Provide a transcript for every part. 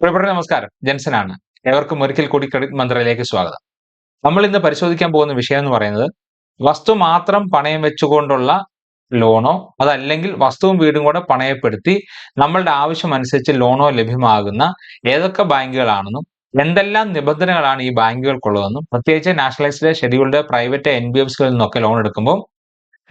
പ്രിയപ്പെട്ട നമസ്കാരം. ജെൻസനാണ്. ഏവർക്കും ഒരിക്കൽ കൂടി ക്രെഡിറ്റ് മന്ത്രിയിലേക്ക് സ്വാഗതം. നമ്മൾ ഇന്ന് പരിശോധിക്കാൻ പോകുന്ന വിഷയം എന്ന് പറയുന്നത് വസ്തു മാത്രം പണയം വെച്ചുകൊണ്ടുള്ള ലോണോ അതല്ലെങ്കിൽ വസ്തുവും വീടും കൂടെ പണയപ്പെടുത്തി നമ്മളുടെ ആവശ്യം അനുസരിച്ച് ലോണോ ലഭ്യമാകുന്ന ഏതൊക്കെ ബാങ്കുകളാണെന്നും എന്തെല്ലാം നിബന്ധനകളാണ് ഈ ബാങ്കുകൾക്കുള്ളതെന്നും പ്രത്യേകിച്ച് nationalised scheduled private N B എഫ്സുകളിൽ നിന്നൊക്കെ ലോൺ എടുക്കുമ്പോൾ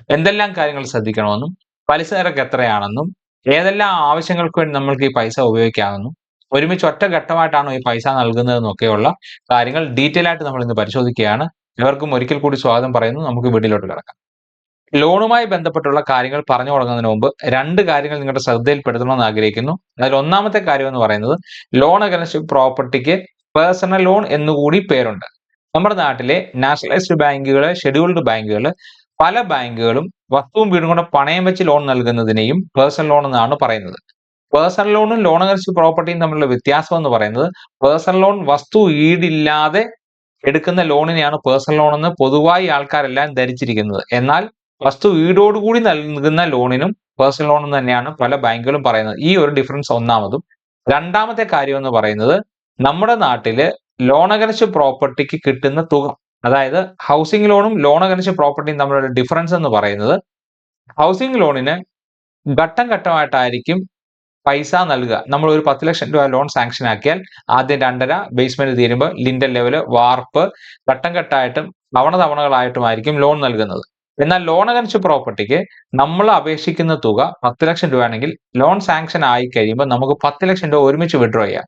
എന്തെല്ലാം കാര്യങ്ങൾ ശ്രദ്ധിക്കണമെന്നും പലിശ നിരക്ക് എത്രയാണെന്നും ഏതെല്ലാം ആവശ്യങ്ങൾക്ക് വേണ്ടി നമ്മൾക്ക് ഈ പൈസ ഉപയോഗിക്കാമെന്നും ഒരുമിച്ച് ഒറ്റ ഘട്ടമായിട്ടാണോ ഈ പൈസ നൽകുന്നതെന്നൊക്കെയുള്ള കാര്യങ്ങൾ ഡീറ്റെയിൽ ആയിട്ട് നമ്മൾ ഇന്ന് പരിശോധിക്കുകയാണ്. ഇവർക്കും ഒരിക്കൽ കൂടി സ്വാഗതം പറയുന്നു. നമുക്ക് വീട്ടിലോട്ട് കിടക്കാം. ലോണുമായി ബന്ധപ്പെട്ടുള്ള കാര്യങ്ങൾ പറഞ്ഞു തുടങ്ങുന്നതിന് മുമ്പ് രണ്ട് കാര്യങ്ങൾ നിങ്ങളുടെ ശ്രദ്ധയിൽപ്പെടുത്തണമെന്ന് ആഗ്രഹിക്കുന്നു. അതിൽ ഒന്നാമത്തെ കാര്യം എന്ന് പറയുന്നത് ലോൺ അഗൻസ്റ്റ് പ്രോപ്പർട്ടിക്ക് പേഴ്സണൽ ലോൺ എന്നുകൂടി പേരുണ്ട്. നമ്മുടെ നാട്ടിലെ നാഷണലൈസ്ഡ് ബാങ്കുകൾ ഷെഡ്യൂൾഡ് ബാങ്കുകൾ പല ബാങ്കുകളും വസ്തുവും വീടും കൊണ്ട് പണയം വെച്ച് ലോൺ നൽകുന്നതിനെയും പേഴ്സണൽ ലോൺ എന്നാണ് പറയുന്നത്. പേഴ്സണൽ ലോണും ലോൺ അഗൻസ്റ്റ് പ്രോപ്പർട്ടിയും തമ്മിലുള്ള വ്യത്യാസം എന്ന് പറയുന്നത് പേഴ്സണൽ ലോൺ വസ്തു ഈടില്ലാതെ എടുക്കുന്ന ലോണിനെയാണ് പേഴ്സണൽ ലോൺ എന്ന് പൊതുവായി ആൾക്കാരെല്ലാം ധരിച്ചിരിക്കുന്നത്. എന്നാൽ വസ്തു ഈടോടുകൂടി നൽകുന്ന ലോണിനും പേഴ്സണൽ ലോൺ തന്നെയാണ് പല ബാങ്കുകളും പറയുന്നത്. ഈ ഒരു ഡിഫറൻസ് ഒന്നാമതും. രണ്ടാമത്തെ കാര്യം എന്ന് പറയുന്നത് നമ്മുടെ നാട്ടിൽ ലോൺ അഗൻസ്റ്റ് പ്രോപ്പർട്ടിക്ക് കിട്ടുന്ന തുക അതായത് ഹൗസിംഗ് ലോണും ലോൺ അഗൻസ്റ്റ് പ്രോപ്പർട്ടിയും തമ്മിലുള്ള ഡിഫറൻസ് എന്ന് പറയുന്നത് ഹൗസിംഗ് ലോണിന് ഘട്ടം ഘട്ടമായിട്ടായിരിക്കും പൈസ നൽകുക. നമ്മൾ ഒരു പത്ത് ലക്ഷം രൂപ ലോൺ സാങ്ഷൻ ആക്കിയാൽ ആദ്യം രണ്ടര ബേസ്മെന്റ് തീരുമ്പോൾ ലിൻഡൽ ലെവൽ വാർപ്പ് ഘട്ടം ഘട്ടമായിട്ടും തവണ തവണകളായിട്ടുമായിരിക്കും ലോൺ നൽകുന്നത്. എന്നാൽ ലോൺ അഗൻസ്റ്റ് പ്രോപ്പർട്ടിക്ക് നമ്മൾ അപേക്ഷിക്കുന്ന തുക പത്ത് ലക്ഷം രൂപയാണെങ്കിൽ ലോൺ സാങ്ഷൻ ആയി കഴിയുമ്പോൾ നമുക്ക് പത്ത് ലക്ഷം രൂപ ഒരുമിച്ച് വിഡ്രോ ചെയ്യാം.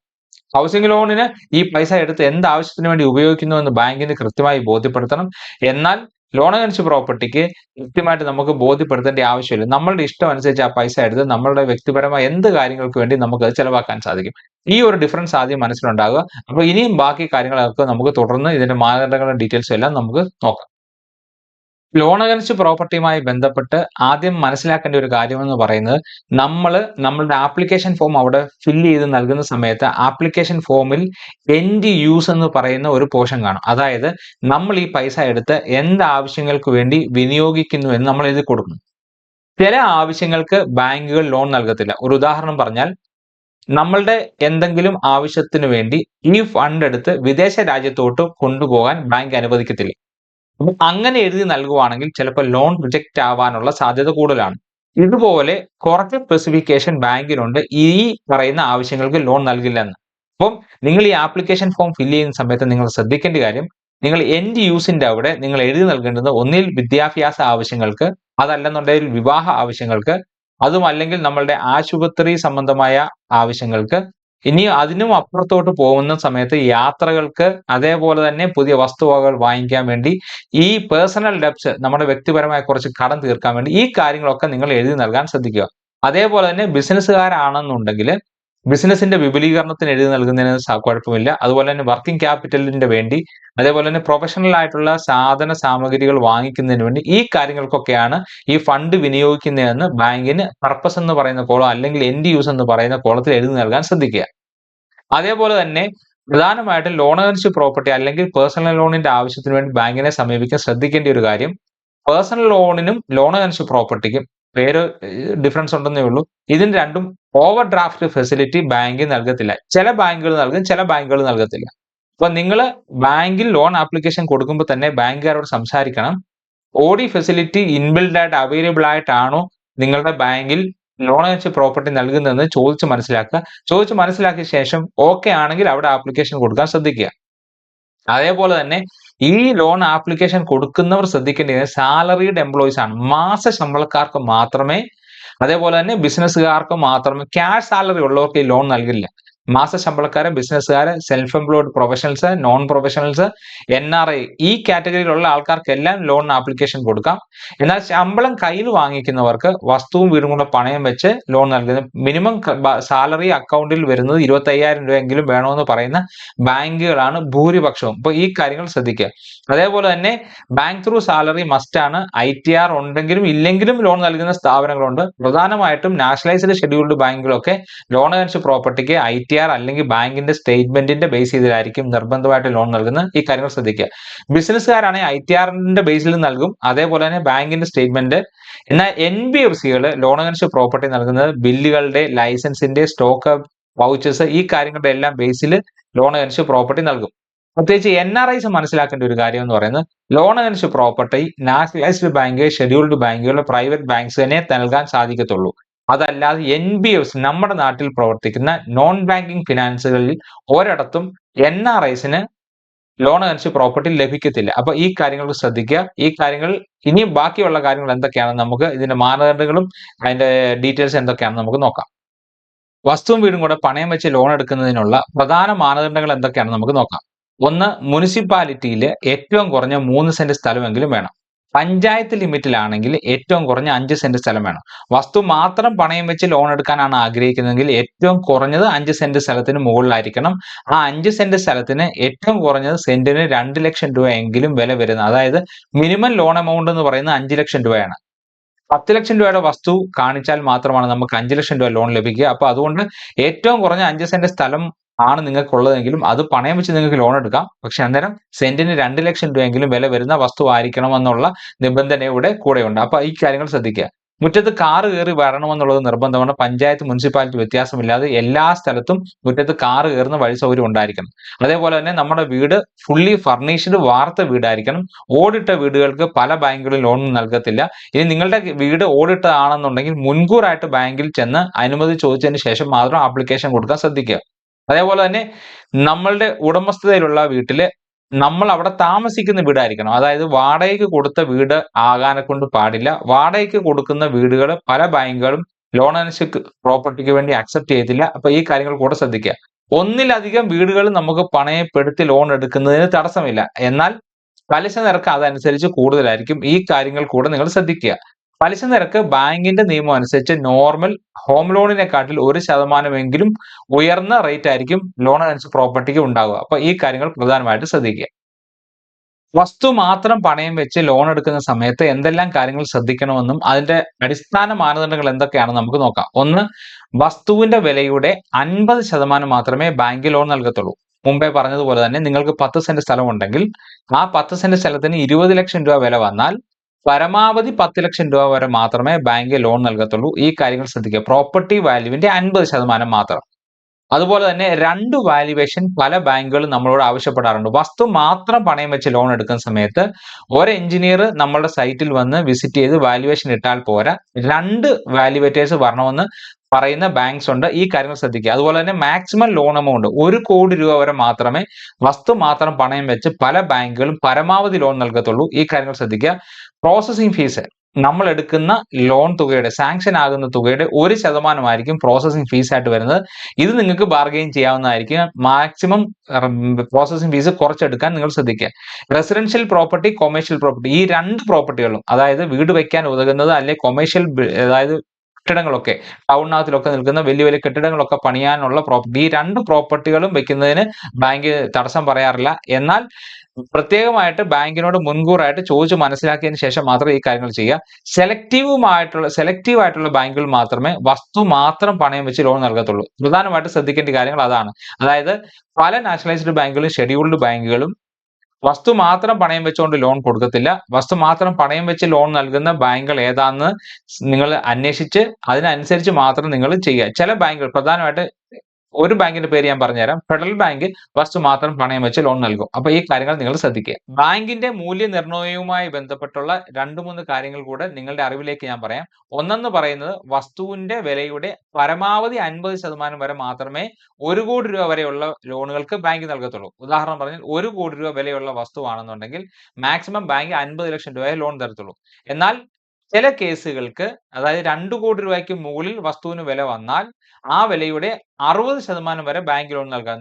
ഹൗസിംഗ് ലോണിന് ഈ പൈസ എടുത്ത് എന്ത് ആവശ്യത്തിന് വേണ്ടി ഉപയോഗിക്കുന്നു എന്ന് ബാങ്കിന് കൃത്യമായി ബോധ്യപ്പെടുത്തണം. എന്നാൽ ലോൺ അഗൻസ്റ്റ് പ്രോപ്പർട്ടിക്ക് കൃത്യമായിട്ട് നമുക്ക് ബോധ്യപ്പെടുത്തേണ്ട ആവശ്യമില്ല. നമ്മളുടെ ഇഷ്ടം അനുസരിച്ച് ആ പൈസ എടുത്ത് നമ്മളുടെ വ്യക്തിപരമായ എന്ത് കാര്യങ്ങൾക്ക് വേണ്ടി നമുക്ക് അത് ചെലവാക്കാൻ സാധിക്കും. ഈ ഒരു ഡിഫറൻസ് ആദ്യം മനസ്സിലുണ്ടാകുക അപ്പോൾ ഇനിയും ബാക്കി കാര്യങ്ങളൊക്കെ നമുക്ക് തുടർന്ന് ഇതിന്റെ മാനദണ്ഡങ്ങളും ഡീറ്റെയിൽസും എല്ലാം നമുക്ക് നോക്കാം. ലോൺ അഗൻസ്റ്റ് പ്രോപ്പർട്ടിയുമായി ബന്ധപ്പെട്ട് ആദ്യം മനസ്സിലാക്കേണ്ട ഒരു കാര്യം എന്ന് പറയുന്നത് നമ്മൾ നമ്മളുടെ ആപ്ലിക്കേഷൻ ഫോം അവിടെ ഫില്ല് ചെയ്ത് നൽകുന്ന സമയത്ത് ആപ്ലിക്കേഷൻ ഫോമിൽ എൻഡ് യൂസ് എന്ന് പറയുന്ന ഒരു പോർഷൻ കാണും. അതായത് നമ്മൾ ഈ പൈസ എടുത്ത് എന്ത് ആവശ്യങ്ങൾക്ക് വേണ്ടി വിനിയോഗിക്കുന്നു എന്ന് നമ്മൾ എഴുതി കൊടുക്കുന്നു. ചില ആവശ്യങ്ങൾക്ക് ബാങ്കുകൾ ലോൺ നൽകത്തില്ല. ഒരു ഉദാഹരണം പറഞ്ഞാൽ നമ്മളുടെ എന്തെങ്കിലും ആവശ്യത്തിന് വേണ്ടി ഈ ഫണ്ട് എടുത്ത് വിദേശ രാജ്യത്തോട്ട് കൊണ്ടുപോകാൻ ബാങ്ക് അനുവദിക്കത്തില്ല. അപ്പം അങ്ങനെ എഴുതി നൽകുവാണെങ്കിൽ ചിലപ്പോൾ ലോൺ റിജക്റ്റ് ആവാനുള്ള സാധ്യത കൂടുതലാണ്. ഇതുപോലെ കുറച്ച് സ്പെസിഫിക്കേഷൻ ബാങ്കിലുണ്ട്. ഈ പറയുന്ന ആവശ്യങ്ങൾക്ക് ലോൺ നൽകില്ലെന്ന്. അപ്പം നിങ്ങൾ ഈ ആപ്ലിക്കേഷൻ ഫോം ഫില്ല് ചെയ്യുന്ന സമയത്ത് നിങ്ങൾ ശ്രദ്ധിക്കേണ്ട കാര്യം നിങ്ങൾ എൻഡ് യൂസിന്റെ അവിടെ നിങ്ങൾ എഴുതി നൽകേണ്ടത് ഒന്നിൽ വിദ്യാഭ്യാസ ആവശ്യങ്ങൾക്ക് അതല്ലെന്നുണ്ടെങ്കിൽ വിവാഹ ആവശ്യങ്ങൾക്ക് അതും അല്ലെങ്കിൽ നമ്മളുടെ ആശുപത്രി സംബന്ധമായ ആവശ്യങ്ങൾക്ക് ഇനി അതിനും അപ്പുറത്തോട്ട് പോകുന്ന സമയത്ത് യാത്രകൾക്ക് അതേപോലെ തന്നെ പുതിയ വസ്തുവകകൾ വാങ്ങിക്കാൻ വേണ്ടി ഈ പേഴ്സണൽ ഡെപ്സ് നമ്മുടെ വ്യക്തിപരമായ കുറച്ച് കടം തീർക്കാൻ വേണ്ടി ഈ കാര്യങ്ങളൊക്കെ നിങ്ങൾ എഴുതി നൽകാൻ ശ്രദ്ധിക്കുക. അതേപോലെ തന്നെ ബിസിനസ്സുകാരാണെന്നുണ്ടെങ്കിൽ ബിസിനസിന്റെ വിപുലീകരണത്തിന് എഴുതി നൽകുന്നതിന് കുഴപ്പമില്ല. അതുപോലെ തന്നെ വർക്കിംഗ് ക്യാപിറ്റലിന്റെ വേണ്ടി അതേപോലെ തന്നെ പ്രൊഫഷണൽ ആയിട്ടുള്ള സാധന സാമഗ്രികൾ വാങ്ങിക്കുന്നതിന് വേണ്ടി ഈ കാര്യങ്ങൾക്കൊക്കെയാണ് ഈ ഫണ്ട് വിനിയോഗിക്കുന്നതെന്ന് ബാങ്കിന് പർപ്പസ് എന്ന് പറയുന്ന കോളം അല്ലെങ്കിൽ എൻഡ് യൂസ് എന്ന് പറയുന്ന കോളത്തിൽ എഴുതി നൽകാൻ ശ്രദ്ധിക്കുക. അതേപോലെ തന്നെ പ്രധാനമായിട്ടും അഗൻസ്റ്റ് പ്രോപ്പർട്ടി അല്ലെങ്കിൽ പേഴ്സണൽ ലോണിന്റെ ആവശ്യത്തിന് വേണ്ടി ബാങ്കിനെ സമീപിക്കാൻ ശ്രദ്ധിക്കേണ്ട ഒരു കാര്യം പേഴ്സണൽ ലോണിനും ലോൺ അഗൻസ്റ്റ് പ്രോപ്പർട്ടിക്കും പേര് ഡിഫറൻസ് ഉണ്ടെന്നേ ഉള്ളൂ. ഇതിന് രണ്ടും ഓവർ ഡ്രാഫ്റ്റ് ഫെസിലിറ്റി ബാങ്ക് നൽകത്തില്ല. ചില ബാങ്കുകൾ നൽകും ചില ബാങ്കുകൾ നൽകത്തില്ല. അപ്പൊ നിങ്ങൾ ബാങ്കിൽ ലോൺ ആപ്ലിക്കേഷൻ കൊടുക്കുമ്പോൾ തന്നെ ബാങ്കുകാരോട് സംസാരിക്കണം. ഓഡി ഫെസിലിറ്റി ഇൻബിൽഡ് ആയിട്ട് അവൈലബിൾ ആയിട്ടാണോ നിങ്ങളുടെ ബാങ്കിൽ ലോൺ വെച്ച് പ്രോപ്പർട്ടി നൽകുന്നതെന്ന് ചോദിച്ച് മനസ്സിലാക്കുക. ചോദിച്ച് മനസ്സിലാക്കിയ ശേഷം ഓക്കെ ആണെങ്കിൽ അവിടെ ആപ്ലിക്കേഷൻ കൊടുക്കാൻ ശ്രദ്ധിക്കുക. അതേപോലെ തന്നെ ഈ ലോൺ ആപ്ലിക്കേഷൻ കൊടുക്കുന്നവർ ശ്രദ്ധിക്കേണ്ടത് സാലറീഡ് എംപ്ലോയീസ് ആണ്. മാസ ശമ്പളക്കാർക്ക് മാത്രമേ അതേപോലെ തന്നെ ബിസിനസ്സുകാർക്ക് മാത്രമേ ക്യാഷ് സാലറി ഉള്ളവർക്ക് ഈ ലോൺ നൽകില്ല. മാസ ശമ്പളക്കാരൻ ബിസിനസ്സുകാർ self employed professionals non professionals N R I ഈ കാറ്റഗറിയിലുള്ള ആൾക്കാർക്കെല്ലാം ലോൺ ആപ്ലിക്കേഷൻ കൊടുക്കാം. എന്നാൽ ശമ്പളം കയ്യിൽ വാങ്ങിക്കുന്നവർക്ക് വസ്തുവും വീടും കൂടെ പണയം വെച്ച് ലോൺ നൽകുന്നു മിനിമം സാലറി അക്കൗണ്ടിൽ വരുന്നത് ഇരുപത്തി അയ്യായിരം രൂപയെങ്കിലും വേണമെന്ന് പറയുന്ന ബാങ്കുകളാണ് ഭൂരിപക്ഷവും. അപ്പൊ ഈ കാര്യങ്ങൾ ശ്രദ്ധിക്കുക. അതേപോലെ തന്നെ ബാങ്ക് ത്രൂ സാലറി മസ്റ്റ് ആണ്. ഐ ടി ആർ ഉണ്ടെങ്കിലും ഇല്ലെങ്കിലും ലോൺ നൽകുന്ന സ്ഥാപനങ്ങളുണ്ട്. പ്രധാനമായിട്ടും നാഷണലൈസ്ഡ് ഷെഡ്യൂൾഡ് ബാങ്കുകളൊക്കെ ലോൺ അഗൻസ്റ്റ് പ്രോപ്പർട്ടിക്ക് ഐ ടി ആർ അല്ലെങ്കിൽ ബാങ്കിന്റെ സ്റ്റേറ്റ്മെന്റിന്റെ ബേസ് ചെയ്തിലായിരിക്കും നിർബന്ധമായിട്ട് ലോൺ നൽകുന്നത് ഈ കാര്യങ്ങൾ ശ്രദ്ധിക്കുക. ബിസിനസ്സുകാരാണെങ്കിൽ ഐ ടി ആറിന്റെ ബേസിൽ നൽകും. അതേപോലെ തന്നെ ബാങ്കിന്റെ സ്റ്റേറ്റ്മെന്റ്. എന്നാൽ എൻ ബി എഫ് സികൾ ലോൺ അഗൻസ്റ്റ് പ്രോപ്പർട്ടി നൽകുന്നത് ബില്ലുകളുടെ ലൈസൻസിന്റെ സ്റ്റോക്ക് വൗച്ചേഴ്സ് ഈ കാര്യങ്ങളുടെ എല്ലാം ബേസിൽ ലോൺ അഗൻസ്റ്റ് പ്രോപ്പർട്ടി നൽകും. പ്രത്യേകിച്ച് എൻ ആർ ഐസ് മനസ്സിലാക്കേണ്ട ഒരു കാര്യം എന്ന് പറയുന്നത് loan against property nationalised bank scheduled ബാങ്കുകൾ പ്രൈവറ്റ് ബാങ്ക്സ് തന്നെ നൽകാൻ സാധിക്കത്തുള്ളൂ. അതല്ലാതെ എൻ ബി എഫ് നമ്മുടെ നാട്ടിൽ പ്രവർത്തിക്കുന്ന നോൺ ബാങ്കിങ് ഫിനാൻസുകളിൽ ഒരിടത്തും എൻ ആർ ഐസിന് ലോൺ അനുസരിച്ച് പ്രോപ്പർട്ടി ലഭിക്കത്തില്ല. അപ്പൊ ഈ കാര്യങ്ങൾ ശ്രദ്ധിക്കുക. ഈ കാര്യങ്ങൾ ഇനി ബാക്കിയുള്ള കാര്യങ്ങൾ എന്തൊക്കെയാണ് നമുക്ക് ഇതിന്റെ മാനദണ്ഡങ്ങളും അതിന്റെ ഡീറ്റെയിൽസ് എന്തൊക്കെയാണെന്ന് നമുക്ക് നോക്കാം. വസ്തുവും വീടും കൂടെ പണയം വെച്ച് ലോൺ എടുക്കുന്നതിനുള്ള പ്രധാന മാനദണ്ഡങ്ങൾ എന്തൊക്കെയാണെന്ന് നമുക്ക് നോക്കാം. ഒന്ന് മുനിസിപ്പാലിറ്റിയിൽ ഏറ്റവും കുറഞ്ഞ മൂന്ന് സെന്റ് സ്ഥലമെങ്കിലും വേണം. പഞ്ചായത്ത് ലിമിറ്റിലാണെങ്കിൽ ഏറ്റവും കുറഞ്ഞ അഞ്ച് സെന്റ് സ്ഥലം വേണം. വസ്തു മാത്രം പണയം വെച്ച് ലോൺ എടുക്കാനാണ് ആഗ്രഹിക്കുന്നതെങ്കിൽ ഏറ്റവും കുറഞ്ഞത് അഞ്ച് സെന്റ് സ്ഥലത്തിന് മുകളിലായിരിക്കണം. ആ അഞ്ച് സെന്റ് സ്ഥലത്തിന് ഏറ്റവും കുറഞ്ഞത് സെന്റിന് രണ്ട് ലക്ഷം രൂപ എങ്കിലും വില വരുന്നത് അതായത് മിനിമം ലോൺ എമൗണ്ട് എന്ന് പറയുന്നത് അഞ്ച് ലക്ഷം രൂപയാണ്. പത്ത് ലക്ഷം രൂപയുടെ വസ്തു കാണിച്ചാൽ മാത്രമാണ് നമുക്ക് അഞ്ച് ലക്ഷം രൂപ ലോൺ ലഭിക്കുക. അപ്പൊ അതുകൊണ്ട് ഏറ്റവും കുറഞ്ഞ അഞ്ച് സെന്റ് സ്ഥലം ആണ് നിങ്ങൾക്കുള്ളതെങ്കിലും അത് പണയം വെച്ച് നിങ്ങൾക്ക് ലോൺ എടുക്കാം. പക്ഷെ അന്നേരം സെന്റിന് രണ്ട് ലക്ഷം രൂപയെങ്കിലും വില വരുന്ന വസ്തു ആയിരിക്കണം എന്നുള്ള നിബന്ധനയുടെ കൂടെയുണ്ട്. അപ്പൊ ഈ കാര്യങ്ങൾ ശ്രദ്ധിക്കുക. മുറ്റത്ത് കാറ് കയറി വരണമെന്നുള്ളത് നിർബന്ധമാണ്. പഞ്ചായത്ത് മുനിസിപ്പാലിറ്റി വ്യത്യാസമില്ലാതെ എല്ലാ സ്ഥലത്തും മുറ്റത്ത് കാറ് കയറുന്ന വഴി സൗകര്യം ഉണ്ടായിരിക്കണം. അതേപോലെ തന്നെ നമ്മുടെ വീട് ഫുള്ളി ഫർണിഷ്ഡ് വാർത്ത വീടായിരിക്കണം. ഓടിട്ട വീടുകൾക്ക് പല ബാങ്കുകളും ലോൺ നൽകത്തില്ല. ഇനി നിങ്ങളുടെ വീട് ഓടിട്ടതാണെന്നുണ്ടെങ്കിൽ മുൻകൂറായിട്ട് ബാങ്കിൽ ചെന്ന് അനുമതി ചോദിച്ചതിന് ശേഷം മാത്രം ആപ്ലിക്കേഷൻ കൊടുക്കാൻ ശ്രദ്ധിക്കുക. അതേപോലെ തന്നെ നമ്മളുടെ ഉടമസ്ഥതയിലുള്ള വീട്ടിൽ നമ്മൾ അവിടെ താമസിക്കുന്ന വീടായിരിക്കണം. അതായത് വാടകയ്ക്ക് കൊടുത്ത വീട് ആകാനെ കൊണ്ട് പാടില്ല. വാടകയ്ക്ക് കൊടുക്കുന്ന വീടുകൾ പല ബാങ്കുകളും ലോൺ അനുസരിച്ച് പ്രോപ്പർട്ടിക്ക് വേണ്ടി അക്സെപ്റ്റ് ചെയ്തില്ല അപ്പൊ ഈ കാര്യങ്ങൾ കൂടെ ശ്രദ്ധിക്കുക. ഒന്നിലധികം വീടുകൾ നമുക്ക് പണയപ്പെടുത്തി ലോൺ എടുക്കുന്നതിന് തടസ്സമില്ല. എന്നാൽ പലിശ നിരക്ക് അതനുസരിച്ച് കൂടുതലായിരിക്കും. ഈ കാര്യങ്ങൾ കൂടെ നിങ്ങൾ ശ്രദ്ധിക്കുക. പലിശ നിരക്ക് ബാങ്കിന്റെ നിയമം അനുസരിച്ച് നോർമൽ ഹോം ലോണിനെക്കാട്ടിൽ ഒരു ശതമാനമെങ്കിലും ഉയർന്ന റേറ്റ് ആയിരിക്കും ലോൺ അനുസരിച്ച് പ്രോപ്പർട്ടിക്ക് ഉണ്ടാവുക. അപ്പൊ ഈ കാര്യങ്ങൾ പ്രധാനമായിട്ട് ശ്രദ്ധിക്കുക. വസ്തു മാത്രം പണയം വെച്ച് ലോൺ എടുക്കുന്ന സമയത്ത് എന്തെല്ലാം കാര്യങ്ങൾ ശ്രദ്ധിക്കണമെന്നും അതിന്റെ അടിസ്ഥാന മാനദണ്ഡങ്ങൾ എന്തൊക്കെയാണെന്ന് നമുക്ക് നോക്കാം. ഒന്ന് വസ്തുവിന്റെ വിലയുടെ അൻപത് ശതമാനം മാത്രമേ ബാങ്ക് ലോൺ നൽകത്തുള്ളൂ. മുമ്പേ പറഞ്ഞതുപോലെ തന്നെ നിങ്ങൾക്ക് പത്ത് സെന്റ് സ്ഥലം ഉണ്ടെങ്കിൽ ആ പത്ത് സെന്റ് സ്ഥലത്തിന് ഇരുപത് ലക്ഷം രൂപ വില വന്നാൽ പരമാവധി പത്ത് ലക്ഷം രൂപ വരെ മാത്രമേ ബാങ്ക് ലോൺ നൽകത്തുള്ളൂ. ഈ കാര്യങ്ങൾ ശ്രദ്ധിക്കുക. പ്രോപ്പർട്ടി വാല്യൂവിന്റെ അൻപത് ശതമാനം മാത്രം. അതുപോലെ തന്നെ രണ്ട് വാല്യുവേഷൻ പല ബാങ്കുകളും നമ്മളോട് ആവശ്യപ്പെടാറുണ്ട്. വസ്തു മാത്രം പണയം വെച്ച് ലോൺ എടുക്കുന്ന സമയത്ത് ഒരു എഞ്ചിനീയർ നമ്മളുടെ സൈറ്റിൽ വന്ന് വിസിറ്റ് ചെയ്ത് വാല്യുവേഷൻ ഇട്ടാൽ പോരാ. രണ്ട് വാല്യുവേറ്റേഴ്സ് വരണമെന്ന് പറയുന്ന ബാങ്ക്സ് ഉണ്ട്. ഈ കാര്യങ്ങൾ ശ്രദ്ധിക്കുക. അതുപോലെ തന്നെ മാക്സിമം ലോൺ എമൗണ്ട് ഒരു കോടി രൂപ വരെ മാത്രമേ വസ്തു മാത്രം പണയം വെച്ച് പല ബാങ്കുകളും പരമാവധി ലോൺ നൽകത്തുള്ളൂ. ഈ കാര്യങ്ങൾ ശ്രദ്ധിക്കുക. പ്രോസസ്സിംഗ് ഫീസ് നമ്മൾ എടുക്കുന്ന ലോൺ തുകയുടെ സാങ്ഷൻ ആകുന്ന തുകയുടെ ഒരു ശതമാനമായിരിക്കും പ്രോസസ്സിംഗ് ഫീസ് ആയിട്ട് വരുന്നത്. ഇത് നിങ്ങൾക്ക് ബാർഗെയിൻ ചെയ്യാവുന്നതായിരിക്കും. മാക്സിമം പ്രോസസ്സിംഗ് ഫീസ് കുറച്ചെടുക്കാൻ നിങ്ങൾ ശ്രദ്ധിക്കുക. റെസിഡൻഷ്യൽ പ്രോപ്പർട്ടി കൊമേഴ്ഷ്യൽ പ്രോപ്പർട്ടി ഈ രണ്ട് പ്രോപ്പർട്ടികളും അതായത് വീട് വയ്ക്കാൻ ഉതകുന്നത് അല്ലെങ്കിൽ കൊമേഴ്ഷ്യൽ അതായത് കെട്ടിടങ്ങളൊക്കെ ടൗണിനകത്തിലൊക്കെ നിൽക്കുന്ന വലിയ വലിയ കെട്ടിടങ്ങളൊക്കെ പണിയാനുള്ള പ്രോപ്പർട്ടി ഈ രണ്ട് പ്രോപ്പർട്ടികളും വെക്കുന്നതിന് ബാങ്ക് തടസ്സം പറയാറില്ല. എന്നാൽ പ്രത്യേകമായിട്ട് ബാങ്കിനോട് മുൻകൂറായിട്ട് ചോദിച്ച് മനസ്സിലാക്കിയതിന് ശേഷം മാത്രമേ ഈ കാര്യങ്ങൾ ചെയ്യുക. സെലക്റ്റീവുമായിട്ടുള്ള സെലക്റ്റീവ് ആയിട്ടുള്ള ബാങ്കുകൾ മാത്രമേ വസ്തു മാത്രം പണയം വെച്ച് ലോൺ നൽകത്തുള്ളൂ. പ്രധാനമായിട്ട് ശ്രദ്ധിക്കേണ്ട കാര്യങ്ങൾ അതാണ്. അതായത് പല നാഷണലൈസ്ഡ് ബാങ്കുകളും ഷെഡ്യൂൾഡ് ബാങ്കുകളും വസ്തു മാത്രം പണയം വെച്ചുകൊണ്ട് ലോൺ കൊടുക്കത്തില്ല. വസ്തു മാത്രം പണയം വെച്ച് ലോൺ നൽകുന്ന ബാങ്കുകൾ ഏതാണെന്ന് നിങ്ങൾ അന്വേഷിച്ച് അതിനനുസരിച്ച് മാത്രം നിങ്ങൾ ചെയ്യുക. ചില ബാങ്കുകൾ പ്രധാനമായിട്ട് ഒരു ബാങ്കിന്റെ പേര് ഞാൻ പറഞ്ഞുതരാം. ഫെഡറൽ ബാങ്ക് വസ്തു മാത്രം പണയം വെച്ച് ലോൺ നൽകും. അപ്പൊ ഈ കാര്യങ്ങൾ നിങ്ങൾ ശ്രദ്ധിക്കുക. ബാങ്കിന്റെ മൂല്യനിർണയവുമായി ബന്ധപ്പെട്ടുള്ള രണ്ട് മൂന്ന് കാര്യങ്ങൾ കൂടെ നിങ്ങളുടെ അറിവിലേക്ക് ഞാൻ പറയാം. ഒന്നെന്ന് പറയുന്നത് വസ്തുവിന്റെ വിലയുടെ പരമാവധി അൻപത് ശതമാനം വരെ മാത്രമേ ഒരു കോടി രൂപ വരെയുള്ള ലോണുകൾക്ക് ബാങ്ക് നൽകത്തുള്ളൂ. ഉദാഹരണം പറഞ്ഞാൽ ഒരു കോടി രൂപ വിലയുള്ള വസ്തുവാണെന്നുണ്ടെങ്കിൽ മാക്സിമം ബാങ്ക് അൻപത് ലക്ഷം രൂപയെ ലോൺ തരത്തുള്ളൂ. എന്നാൽ ചില കേസുകൾക്ക് അതായത് രണ്ട് കോടി രൂപയ്ക്ക് മുകളിൽ വസ്തുവിന് വില വന്നാൽ ആ വിലയുടെ അറുപത് ശതമാനം വരെ ബാങ്ക് ലോൺ നൽകാൻ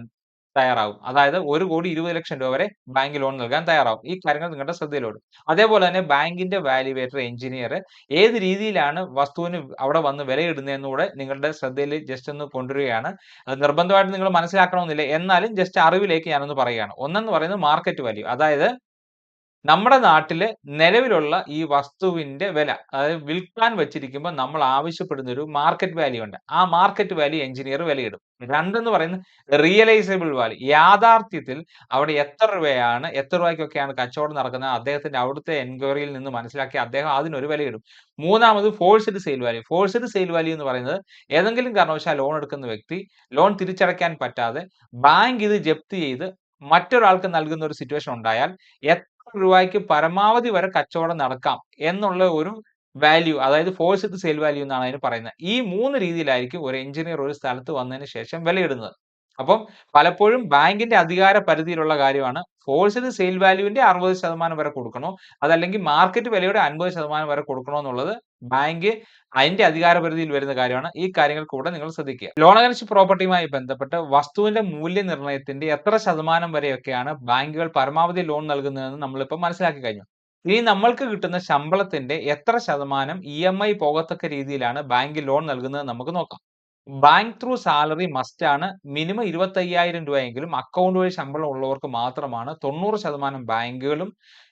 തയ്യാറാവും അതായത് ഒരു കോടി ഇരുപത് ലക്ഷം രൂപ വരെ ബാങ്ക് ലോൺ നൽകാൻ തയ്യാറാവും ഈ കാര്യങ്ങൾ നിങ്ങളുടെ ശ്രദ്ധയിലോടും. അതേപോലെ തന്നെ ബാങ്കിന്റെ വാല്യുവേറ്റർ എഞ്ചിനീയർ ഏത് രീതിയിലാണ് വസ്തുവിന് അവിടെ വന്ന് വിലയിടുന്നതെന്നുകൂടെ നിങ്ങളുടെ ശ്രദ്ധയിൽ ജസ്റ്റ് ഒന്ന് കൊണ്ടുവരികയാണ്. അത് നിർബന്ധമായിട്ട് നിങ്ങൾ മനസ്സിലാക്കണമെന്നില്ല. എന്നാലും ജസ്റ്റ് അറിവിലേക്ക് ഞാനൊന്ന് പറയുകയാണ്. ഒന്നെന്ന് പറയുന്നത് മാർക്കറ്റ് വാല്യൂ. അതായത് നമ്മുടെ നാട്ടിൽ നിലവിലുള്ള ഈ വസ്തുവിന്റെ വില അതായത് വിൽക്കാൻ വെച്ചിരിക്കുമ്പോൾ നമ്മൾ ആവശ്യപ്പെടുന്ന ഒരു മാർക്കറ്റ് വാല്യൂ ഉണ്ട്. ആ മാർക്കറ്റ് വാല്യൂ എഞ്ചിനീയർ വിലയിടും. രണ്ടെന്ന് പറയുന്നത് റിയലൈസബിൾ വാല്യൂ യാഥാർത്ഥ്യത്തിൽ അവിടെ എത്ര രൂപയാണ് എത്ര രൂപയ്ക്കൊക്കെയാണ് കച്ചവടം നടക്കുന്നത് അദ്ദേഹത്തിന്റെ അവിടുത്തെ എൻക്വയറിയിൽ നിന്ന് മനസ്സിലാക്കി അദ്ദേഹം അതിനൊരു വിലയിടും. മൂന്നാമത് forced sale value forced sale value എന്ന് പറയുന്നത് ഏതെങ്കിലും കാരണവശാൽ ലോൺ എടുക്കുന്ന വ്യക്തി ലോൺ തിരിച്ചടയ്ക്കാൻ പറ്റാതെ ബാങ്ക് ഇത് ജപ്തി ചെയ്ത് മറ്റൊരാൾക്ക് നൽകുന്ന ഒരു സിറ്റുവേഷൻ ഉണ്ടായാൽ രൂപയ്ക്ക് പരമാവധി വരെ കച്ചവടം നടക്കാം എന്നുള്ള ഒരു വാല്യൂ അതായത് ഫോഴ്സ്ഡ് സെയിൽ വാല്യൂ എന്നാണ് അതിന് പറയുന്നത്. ഈ മൂന്ന് രീതിയിലായിരിക്കും ഒരു എഞ്ചിനീയർ ഒരു സ്ഥലത്ത് വന്നതിന് ശേഷം വിലയിടുന്നത്. അപ്പം പലപ്പോഴും ബാങ്കിന്റെ അധികാര പരിധിയിലുള്ള കാര്യമാണ്. ഫോഴ്സ്ഡ് സെയിൽ വാല്യൂവിന്റെ അറുപത് ശതമാനം വരെ കൊടുക്കണോ? അതല്ലെങ്കിൽ മാർക്കറ്റ് വിലയുടെ അൻപത് ശതമാനം വരെ കൊടുക്കണോ എന്നുള്ളത് ബാങ്ക് അതിന്റെ അധികാര പരിധിയിൽ വരുന്ന കാര്യമാണ്. ഈ കാര്യങ്ങൾ കൂടെ നിങ്ങൾ ശ്രദ്ധിക്കുക. ലോൺ അഗൻസ്റ്റ് പ്രോപ്പർട്ടിയുമായി ബന്ധപ്പെട്ട് വസ്തുവിന്റെ മൂല്യനിർണയത്തിന്റെ എത്ര ശതമാനം വരെയൊക്കെയാണ് ബാങ്കുകൾ പരമാവധി ലോൺ നൽകുന്നതെന്ന് നമ്മളിപ്പോൾ മനസ്സിലാക്കി കഴിഞ്ഞു. ഇനി നമ്മൾക്ക് കിട്ടുന്ന ശമ്പളത്തിന്റെ എത്ര ശതമാനം ഇ എം ഐ പോകത്തക്ക രീതിയിലാണ് ബാങ്ക് ലോൺ നൽകുന്നത് നമുക്ക് നോക്കാം. ബാങ്ക് ത്രൂ സാലറി മസ്റ്റ് ആണ്. മിനിമം ഇരുപത്തി അയ്യായിരം രൂപയെങ്കിലും അക്കൗണ്ട് വഴി ശമ്പളം ഉള്ളവർക്ക് മാത്രമാണ് തൊണ്ണൂറ് ശതമാനം ബാങ്കുകളും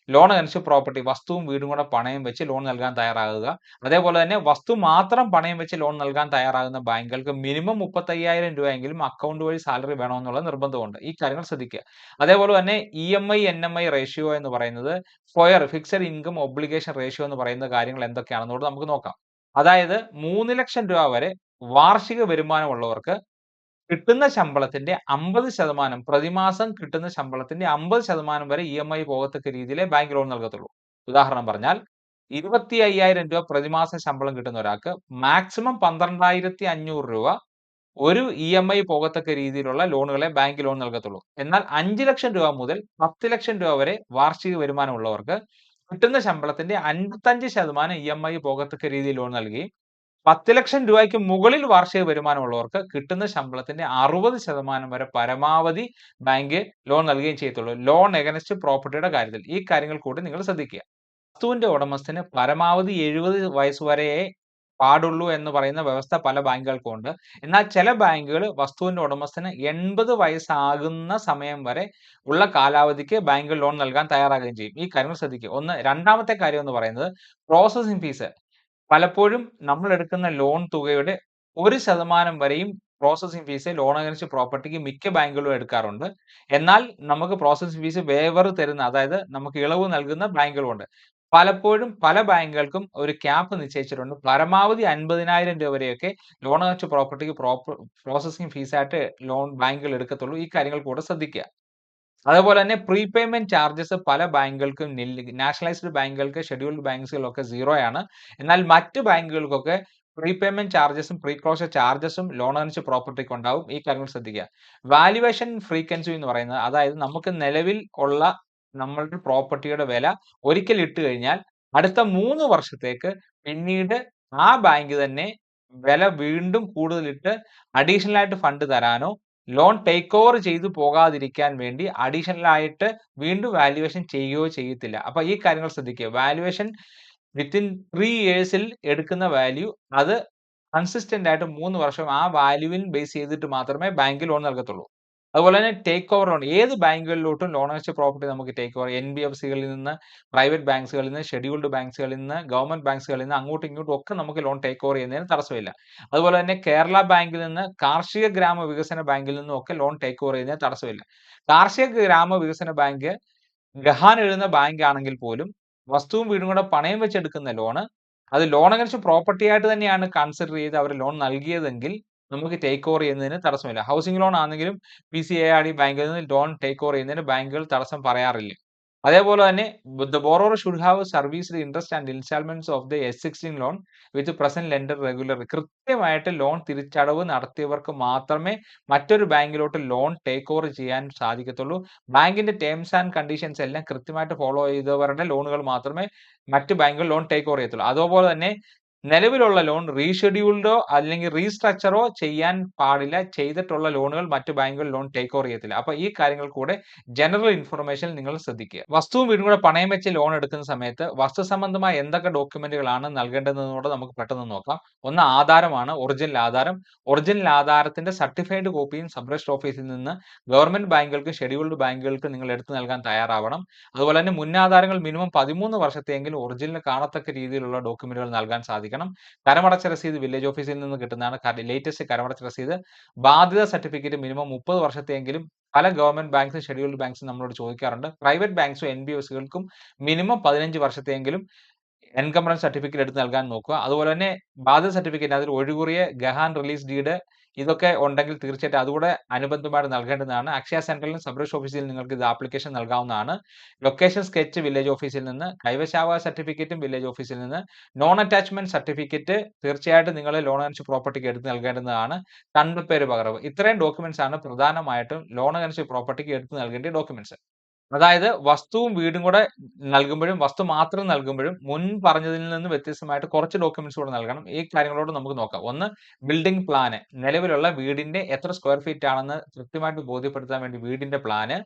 ലോൺ അനുസരിച്ച് പ്രോപ്പർട്ടി വസ്തുവും വീടും കൂടെ പണയം വെച്ച് ലോൺ നൽകാൻ തയ്യാറാകുക. അതേപോലെ തന്നെ വസ്തു മാത്രം പണയം വെച്ച് ലോൺ നൽകാൻ തയ്യാറാകുന്ന ബാങ്കുകൾക്ക് മിനിമം മുപ്പത്തയ്യായിരം രൂപയെങ്കിലും അക്കൗണ്ട് വഴി സാലറി വേണമെന്നുള്ള നിർബന്ധമുണ്ട്. ഈ കാര്യങ്ങൾ ശ്രദ്ധിക്കുക. അതേപോലെ തന്നെ E M I N M I ratio എന്ന് പറയുന്നത് FOIR fixed income obligation ratio എന്ന് പറയുന്ന കാര്യങ്ങൾ എന്തൊക്കെയാണെന്നുള്ളത് നമുക്ക് നോക്കാം. അതായത് മൂന്ന് ലക്ഷം രൂപ വരെ വാർഷിക വരുമാനമുള്ളവർക്ക് കിട്ടുന്ന ശമ്പളത്തിന്റെ അമ്പത് ശതമാനം പ്രതിമാസം കിട്ടുന്ന ശമ്പളത്തിന്റെ അമ്പത് ശതമാനം വരെ ഇ എം ഐ പോകത്തക്ക രീതിയിലെ ബാങ്ക് ലോൺ നൽകത്തുള്ളൂ. ഉദാഹരണം പറഞ്ഞാൽ ഇരുപത്തി അയ്യായിരം രൂപ പ്രതിമാസം ശമ്പളം കിട്ടുന്ന ഒരാൾക്ക് മാക്സിമം പന്ത്രണ്ടായിരത്തി അഞ്ഞൂറ് രൂപ ഒരു ഇ എം ഐ പോകത്തക്ക രീതിയിലുള്ള ലോണുകളെ ബാങ്ക് ലോൺ നൽകത്തുള്ളൂ. എന്നാൽ അഞ്ച് ലക്ഷം രൂപ മുതൽ പത്ത് ലക്ഷം രൂപ വരെ വാർഷിക വരുമാനമുള്ളവർക്ക് കിട്ടുന്ന ശമ്പളത്തിന്റെ അൻപത്തഞ്ച് ശതമാനം ഇ എം ഐ പോകത്തക്ക രീതിയിൽ ലോൺ നൽകി പത്ത് ലക്ഷം രൂപയ്ക്ക് മുകളിൽ വാർഷിക വരുമാനമുള്ളവർക്ക് കിട്ടുന്ന ശമ്പളത്തിന്റെ അറുപത് ശതമാനം വരെ പരമാവധി ബാങ്ക് ലോൺ നൽകുകയും ചെയ്യത്തുള്ളൂ. ലോൺ എഗനസ്റ്റ് പ്രോപ്പർട്ടിയുടെ കാര്യത്തിൽ ഈ കാര്യങ്ങൾ കൂടി നിങ്ങൾ ശ്രദ്ധിക്കുക. വസ്തുവിന്റെ ഉടമസ്ഥന് പരമാവധി എഴുപത് വയസ്സ് വരെയേ പാടുള്ളൂ എന്ന് പറയുന്ന വ്യവസ്ഥ പല ബാങ്കുകൾക്കും ഉണ്ട്. എന്നാൽ ചില ബാങ്കുകൾ വസ്തുവിന്റെ ഉടമസ്ഥന് എൺപത് വയസ്സാകുന്ന സമയം വരെ ഉള്ള കാലാവധിക്ക് ബാങ്ക് ലോൺ നൽകാൻ തയ്യാറാകുകയും ചെയ്യും. ഈ കാര്യങ്ങൾ ശ്രദ്ധിക്കുക. ഒന്ന് രണ്ടാമത്തെ കാര്യം എന്ന് പറയുന്നത് പ്രോസസ്സിംഗ് ഫീസ് പലപ്പോഴും നമ്മൾ എടുക്കുന്ന ലോൺ തുകയുടെ ഒരു ശതമാനം വരെയും പ്രോസസ്സിംഗ് ഫീസ് ലോൺ അഗൻസ്റ്റ് പ്രോപ്പർട്ടിക്ക് മിക്ക ബാങ്കുകളും എടുക്കാറുണ്ട്. എന്നാൽ നമുക്ക് പ്രോസസ്സിംഗ് ഫീസ് വേവർ തരുന്ന അതായത് നമുക്ക് ഇളവ് നൽകുന്ന ബാങ്കുകളുണ്ട്. പലപ്പോഴും പല ബാങ്കുകൾക്കും ഒരു ക്യാപ്പ് നിശ്ചയിച്ചിട്ടുണ്ട്. പരമാവധി അൻപതിനായിരം രൂപ വരെയൊക്കെ ലോൺ അടച്ച പ്രോപ്പർട്ടിക്ക് പ്രോപ്പർ പ്രോസസ്സിംഗ് ഫീസായിട്ട് ലോൺ ബാങ്കുകൾ എടുക്കത്തുള്ളൂ. ഈ കാര്യങ്ങൾ കൂടെ ശ്രദ്ധിക്കുക. അതേപോലെ തന്നെ പ്രീപേയ്മെന്റ് ചാർജസ് പല ബാങ്കുകൾക്കും നാഷണലൈസ്ഡ് ബാങ്കുകൾക്ക് ഷെഡ്യൂൾഡ് ബാങ്ക്സുകളൊക്കെ സീറോ ആണ്. എന്നാൽ മറ്റ് ബാങ്കുകൾക്കൊക്കെ പ്രീപേയ്മെന്റ് ചാർജസും പ്രീ ക്ലോഷർ ചാർജസും ലോൺ അനുസരിച്ച് പ്രോപ്പർട്ടിക്ക് ഉണ്ടാവും. ഈ കാര്യങ്ങൾ ശ്രദ്ധിക്കുക. വാല്യുവേഷൻ ഫ്രീക്വൻസി എന്ന് പറയുന്നത് അതായത് നമുക്ക് നിലവിൽ ഉള്ള നമ്മളുടെ പ്രോപ്പർട്ടിയുടെ വില ഒരിക്കൽ ഇട്ട് കഴിഞ്ഞാൽ അടുത്ത മൂന്ന് വർഷത്തേക്ക് പിന്നീട് ആ ബാങ്ക് തന്നെ വില വീണ്ടും കൂടുതലിട്ട് അഡീഷണൽ ആയിട്ട് ഫണ്ട് തരാനോ ലോൺ ടേക്ക് ഓവർ ചെയ്തു പോകാതിരിക്കാൻ വേണ്ടി അഡീഷണൽ ആയിട്ട് വീണ്ടും വാല്യുവേഷൻ ചെയ്യുകയോ ചെയ്യത്തില്ല. അപ്പൊ ഈ കാര്യങ്ങൾ ശ്രദ്ധിക്കുക. വാല്യുവേഷൻ വിത്തിൻ ത്രീ ഇയേഴ്സിൽ എടുക്കുന്ന വാല്യൂ അത് കൺസിസ്റ്റന്റ് ആയിട്ട് മൂന്ന് വർഷം ആ വാല്യൂവിൽ ബേസ് ചെയ്തിട്ട് മാത്രമേ ബാങ്ക് ലോൺ നൽകത്തുള്ളൂ. അതുപോലെ തന്നെ ടേക്ക് ഓവർ ലോൺ ഏത് ബാങ്കുകളിലോട്ടും ലോൺ അടിച്ച പ്രോപ്പർട്ടി നമുക്ക് take over N B F സികളിൽ നിന്ന് പ്രൈവറ്റ് ബാങ്ക്സുകളിൽ നിന്ന് ഷെഡ്യൂൾഡ് ബാങ്ക്സുകളിൽ നിന്ന് ഗവൺമെന്റ് ബാങ്ക്സുകളിൽ നിന്ന് അങ്ങോട്ടും ഇങ്ങോട്ടും ഒക്കെ നമുക്ക് ലോൺ ടേക്ക് ഓവർ ചെയ്യുന്നതിന് തടസ്സമില്ല. അതുപോലെ തന്നെ കേരള ബാങ്കിൽ നിന്ന് കാർഷിക ഗ്രാമ വികസന ബാങ്കിൽ നിന്നും ഒക്കെ ലോൺ ടേക്ക് ഓവർ ചെയ്യുന്നതിന് തടസ്സമില്ല. കാർഷിക ഗ്രാമ വികസന ബാങ്ക് ഗഹാൻ എഴുതുന്ന ബാങ്ക് ആണെങ്കിൽ പോലും വസ്തുവും വീടും കൂടെ പണയം വെച്ചെടുക്കുന്ന ലോണ് അത് ലോൺ അഗൻസ്റ്റ് പ്രോപ്പർട്ടി ആയിട്ട് തന്നെയാണ് കൺസിഡർ ചെയ്ത് അവർ ലോൺ നൽകിയതെങ്കിൽ നമുക്ക് ടേക്ക് ഓവർ ചെയ്യുന്നതിന് തടസ്സമില്ല. ഹൗസിംഗ് ലോൺ ആണെങ്കിലും P C A R D ബാങ്കിൽ നിന്ന് ലോൺ ടേക്ക് ഓവർ ചെയ്യുന്നതിന് ബാങ്കുകൾ തടസ്സം പറയാറില്ല. അതേപോലെ തന്നെ the borrower should have service interest and installments of the sixteen loan with present lender regular കൃത്യമായിട്ട് ലോൺ തിരിച്ചടവ് നടത്തിയവർക്ക് മാത്രമേ മറ്റൊരു ബാങ്കിലോട്ട് ലോൺ ടേക്ക് ഓവർ ചെയ്യാൻ സാധിക്കത്തുള്ളൂ. ബാങ്കിന്റെ ടേംസ് ആൻഡ് കണ്ടീഷൻസ് എല്ലാം കൃത്യമായിട്ട് ഫോളോ ചെയ്തവരുടെ ലോണുകൾ മാത്രമേ മറ്റ് ബാങ്കുകൾ ലോൺ ടേക്ക് ഓവർ ചെയ്യത്തുള്ളൂ. അതുപോലെ തന്നെ നിലവിലുള്ള ലോൺ റീഷെഡ്യൂൾഡോ അല്ലെങ്കിൽ റീസ്ട്രക്ചറോ ചെയ്യാൻ പാടില്ല. ചെയ്തിട്ടുള്ള ലോണുകൾ മറ്റു ബാങ്കുകൾ ലോൺ ടേക്ക് ഓവർ ചെയ്യത്തില്ല. അപ്പൊ ഈ കാര്യങ്ങൾ കൂടെ ജനറൽ ഇൻഫർമേഷൻ നിങ്ങൾ ശ്രദ്ധിക്കുക. വസ്തുവും വീടും കൂടെ പണയം വെച്ച് ലോൺ എടുക്കുന്ന സമയത്ത് വസ്തു സംബന്ധമായ എന്തൊക്കെ ഡോക്യുമെന്റുകളാണ് നൽകേണ്ടതെന്നോട് നമുക്ക് പെട്ടെന്ന് നോക്കാം. ഒന്ന് ആധാരമാണ് ഒറിജിനൽ ആധാരം. ഒറിജിനൽ ആധാരത്തിന്റെ സർട്ടിഫൈഡ് കോപ്പിയും സബ് രജിസ്റ്റർ ഓഫീസിൽ നിന്ന് ഗവൺമെന്റ് ബാങ്കുകൾക്ക് ഷെഡ്യൂൾഡ് ബാങ്കുകൾക്ക് നിങ്ങൾ എടുത്തു നൽകാൻ തയ്യാറാവണം. അതുപോലെ തന്നെ മുന്നാധാരങ്ങൾ മിനിമം പതിമൂന്ന് വർഷത്തെയെങ്കിലും ഒറിജിനൽ കാണത്തക്ക രീതിയിലുള്ള ഡോക്യുമെന്റുകൾ നൽകാൻ സാധിക്കണം. കരമടച്ച രസീത് വില്ലേജ് ഓഫീസിൽ നിന്ന് കിട്ടുന്നതാണ് ലേറ്റസ്റ്റ് കരമടച്ച രസീത്. ബാധ്യത സർട്ടിഫിക്കറ്റ് മിനിമം മുപ്പത് വർഷത്തെയെങ്കിലും പല ഗവൺമെന്റ് ബാങ്ക്സും ഷെഡ്യൂൾഡ് ബാങ്ക്സും നമ്മളോട് ചോദിക്കാറുണ്ട്. പ്രൈവറ്റ് ബാങ്ക്സും എൻ ബി എസുകൾക്കും മിനിമം പതിനഞ്ച് വർഷത്തെയെങ്കിലും എൻകംബറൻസ് സർട്ടിഫിക്കറ്റ് എടുത്ത് നൽകാൻ നോക്കുക. അതുപോലെ തന്നെ ബാധ്യത സർട്ടിഫിക്കറ്റ് അതിൽ ഒഴികുറിയ ഗഹാൻ റിലീസ് ഡീഡ് ഇതൊക്കെ ഉണ്ടെങ്കിൽ തീർച്ചയായിട്ടും അതുകൂടെ അനുബന്ധമായിട്ട് നൽകേണ്ടതാണ്. അക്ഷയ സെൻട്രലിലും സബ് രജിസ്റ്റർ ഓഫീസിൽ നിങ്ങൾക്ക് ഇത് ആപ്ലിക്കേഷൻ നൽകാവുന്നതാണ്. ലൊക്കേഷൻ സ്കെച്ച് വില്ലേജ് ഓഫീസിൽ നിന്ന് കൈവശാവകാശ സർട്ടിഫിക്കറ്റും വില്ലേജ് ഓഫീസിൽ നിന്ന് നോൺ അറ്റാച്ച്മെന്റ് സർട്ടിഫിക്കറ്റ് തീർച്ചയായിട്ടും നിങ്ങൾ ലോൺ അനുസരിച്ച് പ്രോപ്പർട്ടിക്ക് എടുത്ത് നൽകേണ്ടതാണ്. തണ്ടപ്പേര് പകർവ്. ഇത്രയും ഡോക്യുമെന്റ്സ് ആണ് പ്രധാനമായിട്ടും ലോൺ അനുസരിച്ച് പ്രോപ്പർട്ടിക്ക് എടുത്ത് നൽകേണ്ട ഡോക്യുമെന്റ്സ് അതായത് വസ്തുവും വീടും കൂടെ നൽകുമ്പോഴും വസ്തു മാത്രം നൽകുമ്പോഴും മുൻ പറഞ്ഞതിൽ നിന്ന് വ്യത്യസ്തമായിട്ട് കുറച്ച് ഡോക്യുമെന്റ്സ് കൂടെ നൽകണം. ഈ കാര്യങ്ങളോട് നമുക്ക് നോക്കാം. ഒന്ന് ബിൽഡിംഗ് പ്ലാന് നിലവിലുള്ള വീടിന്റെ എത്ര സ്ക്വയർ ഫീറ്റ് ആണെന്ന് കൃത്യമായിട്ട് ബോധ്യപ്പെടുത്താൻ വേണ്ടി വീടിന്റെ പ്ലാന്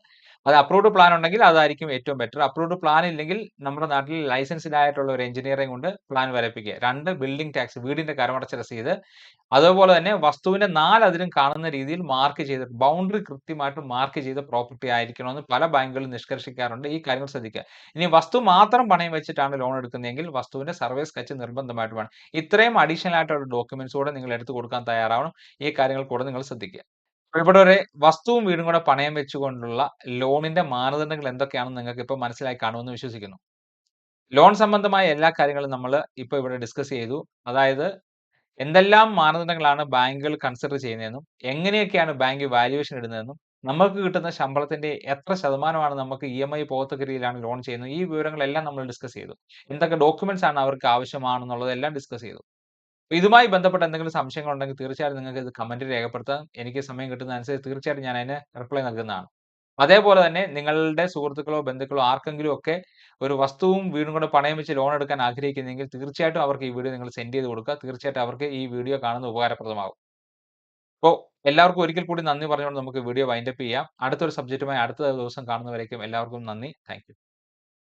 അത് അപ്രൂവ്ഡ് പ്ലാൻ ഉണ്ടെങ്കിൽ അതായിരിക്കും ഏറ്റവും ബെറ്റർ അപ്രൂവ്ഡ് പ്ലാൻ ഇല്ലെങ്കിൽ നമ്മുടെ നാട്ടിൽ ലൈസൻസ്ഡ് ആയിട്ടുള്ള ഒരു എഞ്ചിനീയറിംഗ് കൊണ്ട് പ്ലാൻ വരപ്പിക്കുക. രണ്ട് ബിൽഡിംഗ് ടാക്സ് വീടിന്റെ കരമടച്ച രസീത് അതുപോലെ തന്നെ വസ്തുവിന്റെ നാലതിരും കാണുന്ന രീതിയിൽ മാർക്ക് ചെയ്ത് ബൗണ്ടറി കൃത്യമായിട്ട് മാർക്ക് ചെയ്ത പ്രോപ്പർട്ടി ആയിരിക്കണമെന്ന് പല ബാങ്കുകളും നിഷ്കർഷിക്കാറുണ്ട്. ഈ കാര്യങ്ങൾ ശ്രദ്ധിക്കുക. ഇനി വസ്തു മാത്രം പണയം വെച്ചിട്ടാണ് ലോൺ എടുക്കുന്നതെങ്കിൽ വസ്തുവിന്റെ സർവേ സ്കെച്ച് നിർബന്ധമായിട്ട് വേണം. ഇത്രയും അഡീഷണൽ ആയിട്ടുള്ള ഡോക്യുമെന്റ്സ് കൂടെ നിങ്ങൾ എടുത്തു കൊടുക്കാൻ തയ്യാറാവണം. ഈ കാര്യങ്ങൾ കൂടെ നിങ്ങൾ ശ്രദ്ധിക്കുക. ഒരു വസ്തുവും വീടും കൂടെ പണയം വെച്ചുകൊണ്ടുള്ള ലോണിന്റെ മാനദണ്ഡങ്ങൾ എന്തൊക്കെയാണെന്ന് നിങ്ങൾക്ക് ഇപ്പോൾ മനസ്സിലായി കാണുമെന്ന് വിശ്വസിക്കുന്നു. ലോൺ സംബന്ധമായ എല്ലാ കാര്യങ്ങളും നമ്മൾ ഇപ്പോൾ ഇവിടെ ഡിസ്കസ് ചെയ്തു. അതായത് എന്തെല്ലാം മാനദണ്ഡങ്ങളാണ് ബാങ്കുകൾ കൺസിഡർ ചെയ്യുന്നതെന്നും എങ്ങനെയൊക്കെയാണ് ബാങ്ക് വാല്യുവേഷൻ ഇടുന്നതെന്നും നമുക്ക് കിട്ടുന്ന ശമ്പളത്തിന്റെ എത്ര ശതമാനമാണ് നമുക്ക് ഇ എം ഐ പോകത്തക്ക രീതിയിലാണ് ലോൺ ചെയ്യുന്നത് ഈ വിവരങ്ങളെല്ലാം നമ്മൾ ഡിസ്കസ് ചെയ്തു. എന്തൊക്കെ ഡോക്യുമെന്റ്സ് ആണ് അവർക്ക് ആവശ്യമാണെന്നുള്ളതെല്ലാം ഡിസ്കസ് ചെയ്തു. ഇതുമായി ബന്ധപ്പെട്ട എന്തെങ്കിലും സംശയങ്ങൾ ഉണ്ടെങ്കിൽ തീർച്ചയായും നിങ്ങൾക്ക് ഇത് കമന്റിൽ രേഖപ്പെടുത്താം. എനിക്ക് സമയം കിട്ടുന്ന അനുസരിച്ച് തീർച്ചയായിട്ടും ഞാൻ അതിന് റിപ്ലൈ നൽകുന്നതാണ്. അതേപോലെ തന്നെ നിങ്ങളുടെ സുഹൃത്തുക്കളോ ബന്ധുക്കളോ ആർക്കെങ്കിലും ഒക്കെ ഒരു വസ്തുവും വീടും കൂടെ പണയം വെച്ച് ലോൺ എടുക്കാൻ ആഗ്രഹിക്കുന്നെങ്കിൽ തീർച്ചയായിട്ടും അവർക്ക് ഈ വീഡിയോ നിങ്ങൾ സെൻഡ് ചെയ്ത് കൊടുക്കുക. തീർച്ചയായിട്ടും അവർക്ക് ഈ വീഡിയോ കാണുന്ന ഉപകാരപ്രദമാകും. അപ്പോൾ എല്ലാവർക്കും ഒരിക്കൽ കൂടി നന്ദി പറഞ്ഞുകൊണ്ട് നമുക്ക് വീഡിയോ വൈൻഡപ്പ് ചെയ്യാം. അടുത്തൊരു സബ്ജക്റ്റുമായി അടുത്ത ദിവസം കാണുന്നവരേക്കും എല്ലാവർക്കും നന്ദി. താങ്ക്